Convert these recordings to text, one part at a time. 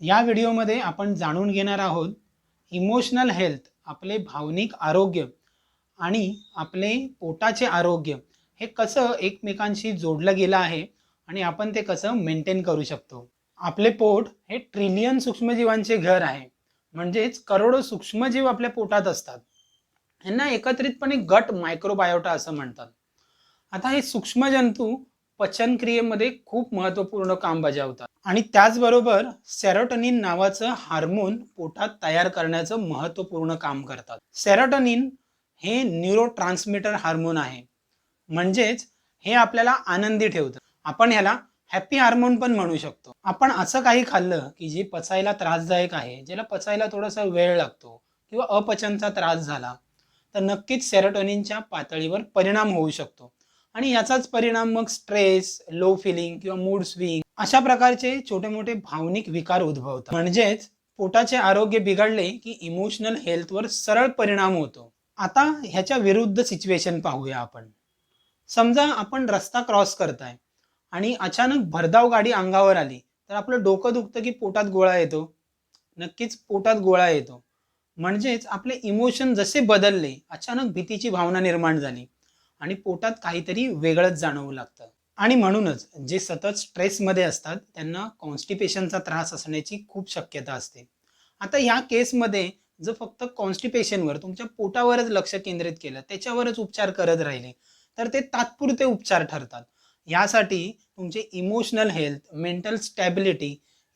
या व्हिडिओमध्ये आपण जाणून घेणार आहोत इमोशनल हेल्थ आपले भावनिक आरोग्य आणि आपले पोटाचे आरोग्य हे कसं एकमेकांशी जोडलं गेलं आहे आणि आपण ते कसं मेंटेन करू शकतो. आपले पोट हे ट्रिलियन सूक्ष्मजीवांचे घर आहे. म्हणजेच करोडो सूक्ष्मजीव आपल्या पोटात असतात. यांना एकत्रितपणे गट मायक्रोबायोटा असं म्हणतात. आता हे सूक्ष्मजंतू पचनक्रियेमध्ये खूप महत्त्वपूर्ण काम बजावतात आणि त्याचबरोबर सेरोटनिन नावाचं हार्मोन पोटात तयार करण्याचं महत्त्वपूर्ण काम करतात. सेरोटनिन हे न्यूरो ट्रान्समिटर हार्मोन आहे. म्हणजेच हे आपल्याला आनंदी ठेवतं. आपण ह्याला हॅपी हार्मोन पण म्हणू शकतो. आपण असं काही खाल्लं की जे पचायला त्रासदायक आहे ज्याला पचायला थोडासा वेळ लागतो किंवा अपचनचा त्रास झाला तर नक्कीच सेरोटोनिनच्या पातळीवर परिणाम होऊ शकतो. आणि याचाच परिणाम मग स्ट्रेस लो फिलिंग किंवा मूड स्विंग अशा प्रकारचे छोटे मोठे भावनिक विकार उद्भवतात. म्हणजेच पोटाचे आरोग्य बिघडले की इमोशनल हेल्थवर सरळ परिणाम होतो. आता ह्याच्या विरुद्ध सिच्युएशन पाहूया आपण. समजा आपण रस्ता क्रॉस करताय आणि अचानक भरधाव गाडी अंगावर आली तर आपलं डोकं दुखतं की पोटात गोळा येतो? नक्कीच पोटात गोळा येतो. म्हणजेच आपले इमोशन जसे बदलले अचानक भीतीची भावना निर्माण झाली. आणि पोटात काहीतरी वेगळंच जाणवू लागतं. आणि म्हणूनच जे सतत स्ट्रेसमध्ये असतात त्यांना कॉन्स्टिपेशनचा त्रास असण्याची खूप शक्यता असते. आता ह्या केसमध्ये जर फक्त कॉन्स्टिपेशनवर तुमच्या पोटावरच लक्ष केंद्रित केलं त्याच्यावरच उपचार करत राहिले तर ते तात्पुरते उपचार ठरतात. यासाठी तुमचे इमोशनल हेल्थ मेंटल स्टॅबिलिटी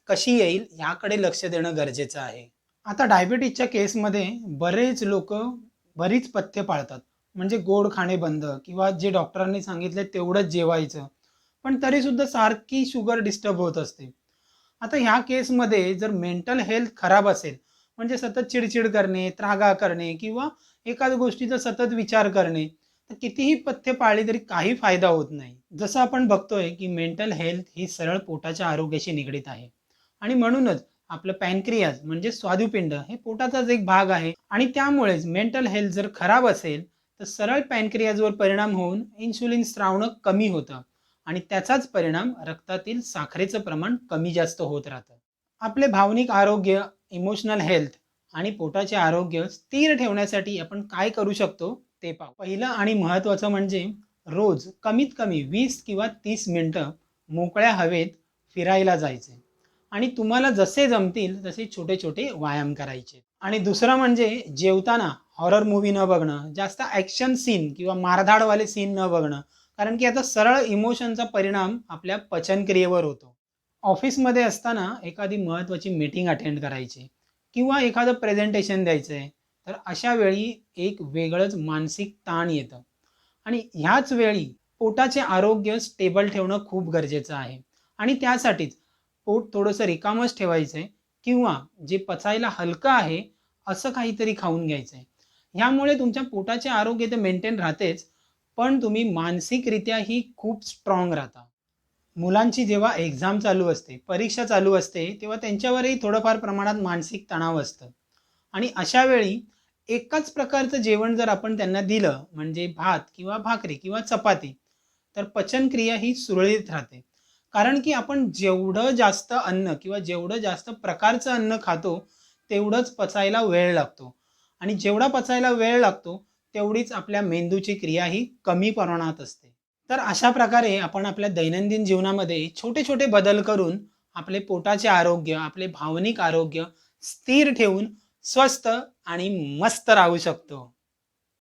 कशी येईल ह्याकडे लक्ष देणं गरजेचं आहे. आता डायबिटीजच्या केसमध्ये बरेच लोक बरीच पथ्य पाळतात. म्हणजे गोड खाणे बंद किंवा जे डॉक्टरांनी सांगितले तेवढंच जेवायचं. पण तरीसुद्धा सारखी शुगर डिस्टर्ब होत असते. आता ह्या केसमध्ये जर मेंटल हेल्थ खराब असेल म्हणजे सतत चिडचिड करणे त्रागा करणे किंवा एखाद गोष्टीचा सतत विचार करणे तर कितीही पथ्य पाळली तरी काही फायदा होत नाही. जसं आपण बघतोय की मेंटल हेल्थ ही सरळ पोटाच्या आरोग्याशी निगडीत आहे. आणि म्हणूनच आपलं पॅनक्रियाज म्हणजे स्वादुपिंड हे पोटाचाच एक भाग आहे. आणि त्यामुळेच मेंटल हेल्थ जर खराब असेल तर सरळ पॅनक्रियाजवर परिणाम होऊन इन्सुलिन स्रावणं कमी होतं. आणि त्याचाच परिणाम रक्तातील साखरेचं प्रमाण कमी जास्त होत राहतं. आपले भावनिक आरोग्य इमोशनल हेल्थ आणि पोटाचे आरोग्य स्थिर ठेवण्यासाठी आपण काय करू शकतो ते पाहू. पहिलं आणि महत्त्वाचं म्हणजे रोज कमीत कमी वीस किंवा तीस मिनटं मोकळ्या हवेत फिरायला जायचे. आणि तुम्हाला जसे जमतील तसे छोटे छोटे व्यायाम करायचे. आणि दुसरं म्हणजे जेवताना हॉरर मूवी न बघणं जास्त ॲक्शन सीन किंवा मारधाडवाले सीन न बघणं कारण की आता सरळ इमोशनचा परिणाम आपल्या पचनक्रियेवर होतो. ऑफिसमध्ये असताना एखादी महत्त्वाची मीटिंग अटेंड करायची किंवा एखादं प्रेझेंटेशन द्यायचं आहे तर अशा वेळी एक वेगळंच मानसिक ताण येतं. आणि ह्याच वेळी पोटाचे आरोग्य स्टेबल ठेवणं खूप गरजेचं आहे. आणि त्यासाठीच पोट थोडंसं रिकामच ठेवायचं आहे किंवा जे पचायला हलकं आहे असं काहीतरी खाऊन घ्यायचं आहे ह्यामुळे तुमच्या पोटाचे आरोग्य तर मेंटेन राहतेच पण तुम्ही मानसिकरित्याही खूप स्ट्रॉंग राहता. मुलांची जेव्हा एक्झाम चालू असते परीक्षा चालू असते तेव्हा त्यांच्यावरही थोडंफार प्रमाणात मानसिक तणाव असतं. आणि अशा वेळी एकाच प्रकारचं जेवण जर आपण त्यांना दिलं म्हणजे भात किंवा भाकरी किंवा चपाती तर पचनक्रिया ही सुरळीत राहते. कारण की आपण जेवढं जास्त अन्न किंवा जेवढं जास्त प्रकारचं अन्न खातो तेवढंच पचायला वेळ लागतो. आणि जेवढा पचायला वेळ लागतो तेवढीच आपल्या मेंदूची क्रिया ही कमी प्रमाणात असते. तर अशा प्रकारे आपण आपल्या दैनंदिन जीवनामध्ये छोटे छोटे बदल करून आपले पोटाचे आरोग्य आपले भावनिक आरोग्य स्थिर ठेवून स्वस्थ आणि मस्त राहू शकतो.